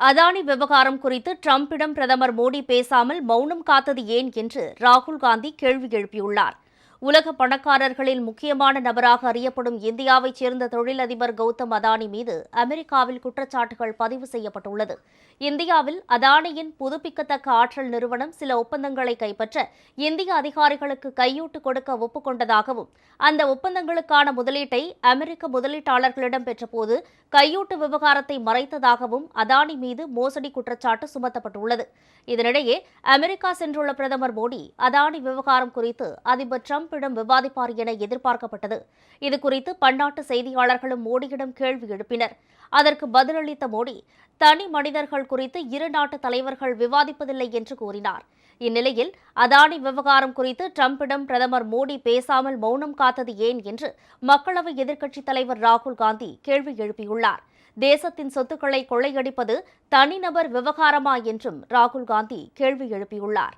அதானி விவகாரம் குறித்து ட்ரம்பிடம் பிரதமர் மோடி பேசாமல் மௌனம் காத்தது ஏன் என்று ராகுல் காந்தி கேள்வி எழுப்பியுள்ளார். உலக பணக்காரர்களில் முக்கியமான நபராக அறியப்படும் இந்தியாவைச் சேர்ந்த தொழிலதிபர் கௌதம் அதானி மீது அமெரிக்காவில் குற்றச்சாட்டுகள் பதிவு செய்யப்பட்டுள்ளது. இந்தியாவில் அதானியின் புதுப்பிக்கத்தக்க ஆற்றல் நிறுவனம் சில ஒப்பந்தங்களை கைப்பற்ற இந்திய அதிகாரிகளுக்கு கையூட்டு கொடுக்க ஒப்புக்கொண்டதாகவும் அந்த ஒப்பந்தங்களுக்கான முதலீட்டை அமெரிக்க முதலீட்டாளர்களிடம் பெற்றபோது கையூட்டு விவகாரத்தை மறைத்ததாகவும் அதானி மீது மோசடி குற்றச்சாட்டு சுமத்தப்பட்டுள்ளது. இதனிடையே அமெரிக்கா சென்றுள்ள பிரதமர் மோடி அதானி விவகாரம் குறித்து அதிபர் டிரம்பிடம் விவாதிப்பார் என எதிர்பார்க்கப்பட்டது. இதுகுறித்து பன்னாட்டு செய்தியாளர்களும் மோடியிடம் கேள்வி எழுப்பினர். அதற்கு பதிலளித்த மோடி தனி மனிதர்கள் குறித்து இரு நாட்டு தலைவர்கள் விவாதிப்பதில்லை என்று கூறினார். இந்நிலையில் அதானி விவகாரம் குறித்து டிரம்பிடம் பிரதமர் மோடி பேசாமல் மௌனம் காத்தது ஏன் என்று மக்களவை எதிர்க்கட்சித் தலைவர் ராகுல் காந்தி கேள்வி எழுப்பியுள்ளார். தேசத்தின் சொத்துக்களை கொள்ளையடிப்பது தனிநபர் விவகாரமா என்றும் ராகுல் காந்தி கேள்வி எழுப்பியுள்ளார்.